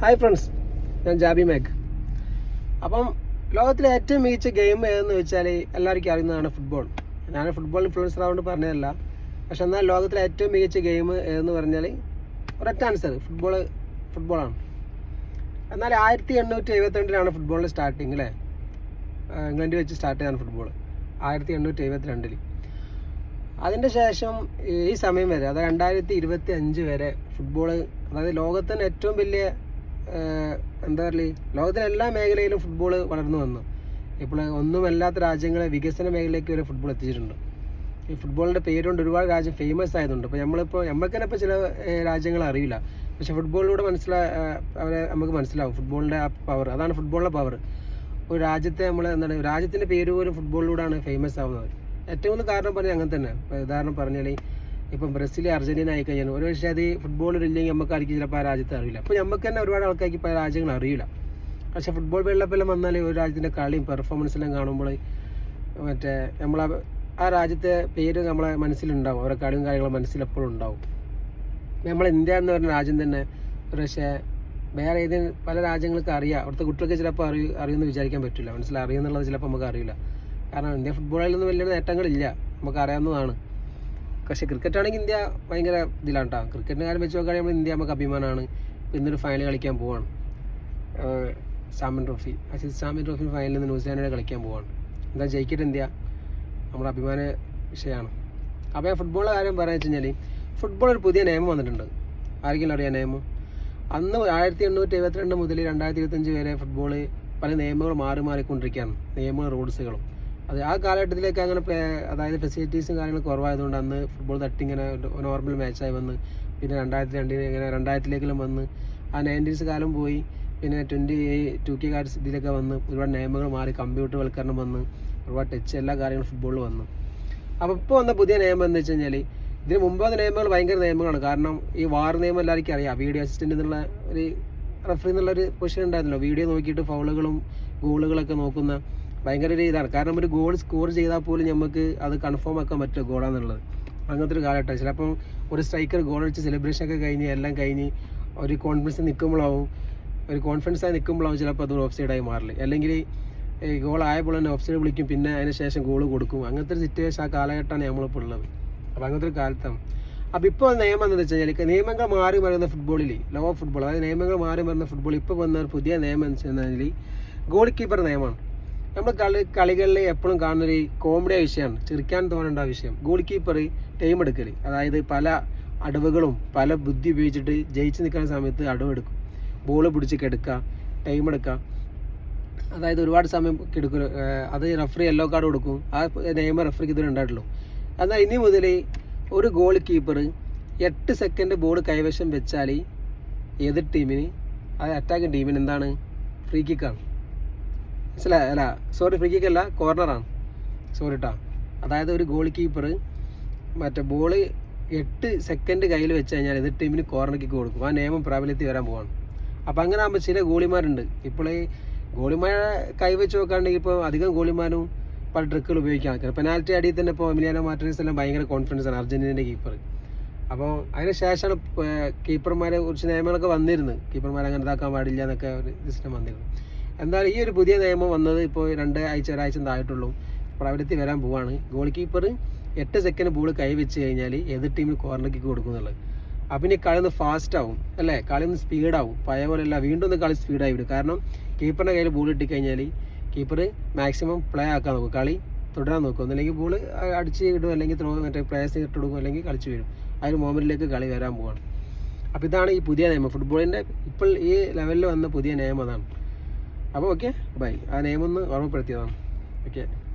Hi friends ഞാൻ ജാബി make അപ്പം ലോകത്തിലെ ഏറ്റവും മികച്ച ഗെയിം ഏതെന്ന് വെച്ചാൽ എല്ലാവർക്കും അറിയുന്നതാണ് ഫുട്ബോൾ ഞാൻ ഫുട്ബോൾ ഇൻഫ്ലുവൻസർ ആവുകൊണ്ട് പറഞ്ഞതല്ല. പക്ഷെ എന്നാൽ ലോകത്തിലെ ഏറ്റവും മികച്ച ഗെയിം ഏതെന്ന് പറഞ്ഞാൽ ഒരൊറ്റ ആൻസർ ഫുട്ബോൾ ഫുട്ബോളാണ് എന്നാൽ ആയിരത്തി എണ്ണൂറ്റി എഴുപത്തിരണ്ടിലാണ് ഫുട്ബോളിന്റെ സ്റ്റാർട്ടിങ് അല്ലേ ഇംഗ്ലണ്ടിൽ വെച്ച് സ്റ്റാർട്ട് ചെയ്താണ് ഫുട്ബോൾ ആയിരത്തി എണ്ണൂറ്റി എഴുപത്തിരണ്ടിൽ അതിന്റെ ശേഷം ഈ സമയം വരെ അതായത് രണ്ടായിരത്തി ഇരുപത്തി അഞ്ച് വരെ ഫുട്ബോൾ അതായത് ലോകത്തിന് ഏറ്റവും വലിയ എന്താ പറയുക ലോകത്തിലെ എല്ലാ മേഖലയിലും ഫുട്ബോൾ വളർന്നു വന്നു. ഇപ്പോൾ ഒന്നുമല്ലാത്ത രാജ്യങ്ങളെ വികസന മേഖലയിലേക്ക് വരെ ഫുട്ബോൾ എത്തിച്ചിട്ടുണ്ട്. ഈ ഫുട്ബോളിന്റെ പേരുകൊണ്ട് ഒരുപാട് രാജ്യം ഫേമസ് ആയതുണ്ട്. ഇപ്പോൾ നമ്മളിപ്പോൾ നമ്മൾക്ക് തന്നെ ഇപ്പോൾ ചില രാജ്യങ്ങൾ അറിയില്ല. പക്ഷെ ഫുട്ബോളിലൂടെ മനസ്സിലാ അവരെ നമുക്ക് മനസ്സിലാവും. ഫുട്ബോളിന്റെ ആ പവർ അതാണ് ഫുട്ബോളിന്റെ പവർ ഒരു രാജ്യത്തെ നമ്മൾ എന്താണ് രാജ്യത്തിന്റെ പേര് പോലും ഫുട്ബോളിലൂടെയാണ് ഫേമസ് ആവുന്നത്. ഏറ്റവും കൂടുതൽ കാരണം പറഞ്ഞാൽ അങ്ങനെ തന്നെ ഉദാഹരണം പറഞ്ഞാൽ ഇപ്പം ബ്രസീൽ അർജന്റീന ആയി കഴിഞ്ഞാൽ ഒരു പക്ഷേ അത് ഫുട്ബോൾ ഇല്ലെങ്കിൽ നമുക്കായിരിക്കും ചിലപ്പോൾ ആ രാജ്യത്തെ അറിയില്ല. അപ്പോൾ നമുക്ക് തന്നെ ഒരുപാട് ആൾക്കാർക്ക് ഇപ്പോൾ രാജ്യങ്ങൾ അറിയില്ല. പക്ഷേ ഫുട്ബോൾ വേൾഡ് കപ്പെല്ലാം വന്നാൽ ഒരു രാജ്യത്തിന്റെ കളിയും പെർഫോമൻസെല്ലാം കാണുമ്പോൾ മറ്റേ നമ്മൾ ആ രാജ്യത്തെ പേര് നമ്മളെ മനസ്സിലുണ്ടാവും. അവരുടെ കളിയും കാര്യങ്ങളും മനസ്സിലെപ്പോഴും ഉണ്ടാവും. നമ്മൾ ഇന്ത്യ എന്ന് പറഞ്ഞ രാജ്യം തന്നെ ഒരു പക്ഷേ വേറെ ഏതെങ്കിലും പല രാജ്യങ്ങൾക്ക് അറിയാം. അവിടുത്തെ കുട്ടികൾക്ക് ചിലപ്പോൾ അറിയ അറിയുമെന്ന് വിചാരിക്കാൻ പറ്റില്ല. മനസ്സിലായി ചിലപ്പോൾ നമുക്ക് അറിയില്ല. കാരണം ഇന്ത്യ ഫുട്ബോളിലൊന്നും വലിയ നേട്ടങ്ങളില്ല. നമുക്ക് അറിയാവുന്നതാണ് പക്ഷേ ക്രിക്കറ്റ് ആണെങ്കിൽ ഇന്ത്യ ഭയങ്കര ഇതിലാണ് കേട്ടോ ക്രിക്കറ്റിന്റെ കാര്യം വെച്ച് നോക്കുകയാണെങ്കിൽ നമ്മൾ ഇന്ത്യ നമുക്ക് അഭിമാനമാണ്. ഇന്നൊരു ഫൈനൽ കളിക്കാൻ പോവാണ്. സാമൻ ട്രോഫി. അച്ഛൻ സാമൻ ട്രോഫി ഫൈനലിൽ നിന്ന് ന്യൂസിലാൻഡിനെ കളിക്കാൻ പോവാണ്. എന്താ ജയിക്കട്ടെ ഇന്ത്യ? നമ്മുടെ അഭിമാന വിഷയമാണ്. അപ്പോൾ ഞാൻ ഫുട്ബോളിലെ കാര്യം പറയാന്ന് വെച്ച് കഴിഞ്ഞാൽ ഫുട്ബോൾ ഒരു പുതിയ നിയമം വന്നിട്ടുണ്ട്. ആർക്കെങ്കിലും അറിയാം നിയമം? അന്ന് ആയിരത്തി എണ്ണൂറ്റി എഴുപത്തിരണ്ട് മുതൽ രണ്ടായിരത്തി ഇരുപത്തഞ്ച് വരെ ഫുട്ബോൾ പല നിയമങ്ങൾ മാറി മാറിക്കൊണ്ടിരിക്കുകയാണ്. നിയമങ്ങളും റൂൾസുകളും അത് ആ കാലഘട്ടത്തിലേക്ക് അങ്ങനെ അതായത് ഫെസിലിറ്റീസും കാര്യങ്ങളും കുറവായതുകൊണ്ട് അന്ന് ഫുട്ബോൾ തട്ടി ഇങ്ങനെ നോർമൽ മാച്ചായി വന്ന് പിന്നെ രണ്ടായിരത്തി രണ്ടിന് ഇങ്ങനെ രണ്ടായിരത്തിലേക്കെല്ലാം വന്ന് ആ നയന്റീസ് കാലം പോയി പിന്നെ ട്വന്റി ടു കെ കാർഡ്സ് ഇതിലൊക്കെ വന്ന് ഒരുപാട് നിയമങ്ങൾ മാറി കമ്പ്യൂട്ടർവൽക്കരണം വന്ന് ഒരുപാട് ടച്ച് എല്ലാ കാര്യങ്ങളും ഫുട്ബോളിൽ വന്നു. അപ്പോൾ ഇപ്പോൾ വന്ന പുതിയ നിയമം എന്ന് വെച്ച് കഴിഞ്ഞാൽ ഇതിന് മുമ്പ് വന്ന നിയമങ്ങൾ ഭയങ്കര നിയമങ്ങളാണ്. കാരണം ഈ വാർ നിയമം എല്ലാവർക്കും അറിയാം. വീഡിയോ അസിസ്റ്റന്റ് എന്നുള്ള ഒരു റെഫറി എന്നുള്ള ഒരു പൊസിഷൻ ഉണ്ടായിരുന്നല്ലോ. വീഡിയോ നോക്കിയിട്ട് ഫൗളുകളും ഗോളുകളൊക്കെ നോക്കുന്ന ഭയങ്കര ഒരു ഇതാണ്. കാരണം ഒരു ഗോൾ സ്കോർ ചെയ്താൽ പോലും നമുക്ക് അത് കൺഫേം ആക്കാൻ പറ്റുമോ ഗോളാന്നുള്ളത് അങ്ങനത്തെ ഒരു കാലഘട്ടം. ചിലപ്പം ഒരു സ്ട്രൈക്കർ ഗോൾ അടിച്ച് സെലിബ്രേഷൻ ഒക്കെ കഴിഞ്ഞ് എല്ലാം കഴിഞ്ഞ് ഒരു കോൺഫിഡൻസ് നിൽക്കുമ്പോഴാവും ഒരു കോൺഫിഡൻസ് ആയി നിൽക്കുമ്പോഴാവും ചിലപ്പോൾ അത് ഓഫ് സൈഡായി മാറില്ല അല്ലെങ്കിൽ ഗോൾ ആയപ്പോൾ തന്നെ ഓഫ് സൈഡ് വിളിക്കും പിന്നെ അതിന് ശേഷം ഗോൾ കൊടുക്കും. അങ്ങനത്തെ ഒരു സിറ്റുവേഷൻ ആ കാലഘട്ടമാണ് നമ്മളിപ്പോൾ ഉള്ളത്. അപ്പോൾ അങ്ങനത്തെ ഒരു കാലത്താണ് അപ്പോൾ ഇപ്പോൾ നിയമം എന്താണെന്ന് വെച്ച് കഴിഞ്ഞാൽ നിയമങ്ങൾ മാറി വരുന്ന ഫുട്ബോളിൽ ലോ ഫുട്ബോൾ അതായത് നിയമങ്ങൾ മാറി വരുന്ന ഫുട്ബോൾ ഇപ്പോൾ വന്ന ഒരു പുതിയ നിയമം എന്ന് വെച്ച് കഴിഞ്ഞാൽ ഗോൾ കീപ്പർ നിയമമാണ്. നമ്മൾ കളി കളികളിൽ എപ്പോഴും കാണുന്നൊരു കോമഡി വിഷയമാണ് ചിരിക്കാൻ തോന്നേണ്ട വിഷയം ഗോൾ കീപ്പർ ടൈം എടുക്കൽ അതായത് പല അടവുകളും പല ബുദ്ധി ഉപയോഗിച്ചിട്ട് ജയിച്ച് നിൽക്കുന്ന സമയത്ത് അടവെടുക്കും ബോൾ പിടിച്ച് കെടുക്കുക ടൈം എടുക്കുക അതായത് ഒരുപാട് സമയം കെടുക്കും അത് റഫറി യെല്ലോ കാർഡ് കൊടുക്കും. ആ നിയമം റഫറിക്ക് ഇതുവരെ ഉണ്ടായിട്ടുള്ളൂ എന്നാൽ ഇനി മുതൽ ഒരു ഗോൾ കീപ്പർ എട്ട് സെക്കൻഡ് ബോൾ കൈവശം വെച്ചാൽ എതിർ ടീമിന് അത് അറ്റാക്കിംഗ് ടീമിന് എന്താണ്? ഫ്രീ കിക്കാണ് മനസ്സിലായ അല്ല സോറി ഫ്രീ കിക്ക് അല്ല കോർണറാണ് സോറി കേട്ടോ അതായത് ഒരു ഗോൾ കീപ്പർ മറ്റേ ബോൾ എട്ട് സെക്കൻഡ് കയ്യിൽ വെച്ച് കഴിഞ്ഞാൽ എതിർ ടീമിന് കോർണർ കിക്ക് കൊടുക്കും. ആ നിയമം പ്രാബല്യത്തിൽ വരാൻ പോവാണ്. അപ്പോൾ അങ്ങനെ ആകുമ്പോൾ ചില ഗോളിമാരുണ്ട് ഇപ്പോൾ ഗോളിമാരെ കൈവച്ച് നോക്കുകയാണെങ്കിൽ ഇപ്പോൾ അധികം ഗോളിമാരും പല ട്രിക്കുകൾ ഉപയോഗിക്കാൻ ആൾക്കാർ പെനാൽറ്റി അടിയിൽ തന്നെ ഇപ്പോൾ മിലിയാനോ മാർട്ടിനസ് എല്ലാം ഭയങ്കര കോൺഫിഡൻസ് ആണ് അർജന്റീനന്റെ കീപ്പർ അപ്പോൾ അതിന് ശേഷമാണ് കീപ്പർമാരെ കുറിച്ച് നിയമങ്ങളൊക്കെ വന്നിരുന്നത്. കീപ്പർമാരെ അങ്ങനെ ഇതാക്കാൻ പാടില്ല എന്നൊക്കെ ഒരു സിസ്റ്റം വന്നിരുന്നു എന്തായാലും ഈ ഒരു പുതിയ നിയമം വന്നത് ഇപ്പോൾ രണ്ട് ആഴ്ച ഒരാഴ്ച എന്തായിട്ടുള്ളൂ. പ്രാബല്യത്തിൽ വരാൻ പോവാണ്. ഗോൾ കീപ്പർ എട്ട് സെക്കൻഡ് ബോൾ കൈ വെച്ച് കഴിഞ്ഞാൽ എതിർ ടീമിന് കോർണർ കിക്ക് കൊടുക്കുന്നുള്ളത് അപ്പം ഇനി കളി ഒന്ന് ഫാസ്റ്റ് ആവും അല്ലേ? കളി ഒന്ന് സ്പീഡാവും പഴയ പോലെയല്ല വീണ്ടും ഒന്ന് കളി സ്പീഡായി വിടും കാരണം കീപ്പറിന്റെ കയ്യിൽ ബോൾ ഇട്ടിക്കഴിഞ്ഞാൽ കീപ്പർ മാക്സിമം പ്ലേ ആക്കാൻ നോക്കും. കളി തുടരാൻ നോക്കും. ഒന്നില്ലെങ്കിൽ ബോൾ അടിച്ച് ഇടും അല്ലെങ്കിൽ ത്രോ മറ്റേ പ്ലേയേഴ്സിന് ഇട്ട് കൊടുക്കും അല്ലെങ്കിൽ കളിച്ച് വരും ആ ഒരു മോമെന്റിലേക്ക് കളി വരാൻ പോവാണ്. അപ്പോൾ ഇതാണ് ഈ പുതിയ നിയമം. ഫുട്ബോളിന്റെ ഇപ്പോൾ ഈ ലെവലിൽ വന്ന പുതിയ നിയമം അതാണ്. അപ്പോൾ ഓക്കെ ബൈ ആ നെയിമൊന്ന് ഓർമ്മപ്പെടുത്തിയതാണ്. ഓക്കെ